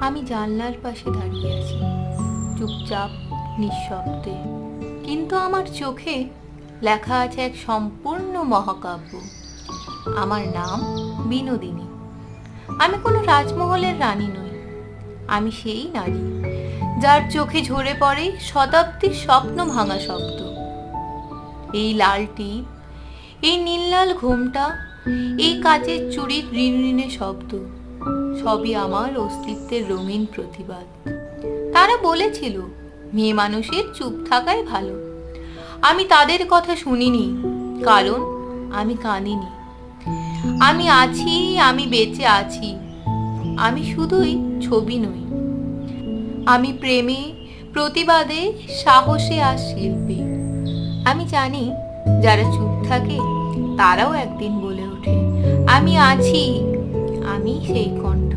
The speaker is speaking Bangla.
আমি জানলার পাশে দাঁড়িয়ে আছি, চুপচাপ, নিঃশব্দে। কিন্তু আমার চোখে লেখা আছে এক সম্পূর্ণ মহাকাব্য। আমার নাম বিনোদিনী। আমি কোনো রাজমহলের রানী নই। আমি সেই নারী, যার চোখে ঝরে পড়ে শতাব্দীর স্বপ্ন ভাঙা শব্দ। এই লাল টিপ, এই নীল লাল ঘুমটা, এই কাচের চুড়ির ঋণ ঋণে শব্দ সবই আমার অস্তিত্বের রঙিন প্রতিবাদ। তারা বলেছিল, মেয়ে মানুষের চুপ থাকাই ভালো। আমি তাদের কথা শুনিনি, কারণ আমি কাঁদিনি। আমি আছি, আমি বেঁচে আছি। আমি শুধুই ছবি নই। আমি প্রেমে, প্রতিবাদে, সাহসে আর শিল্পে। আমি জানি, যারা চুপ থাকে, তারাও একদিন বলে ওঠে, আমি আছি আমি সেই কণ্ঠ।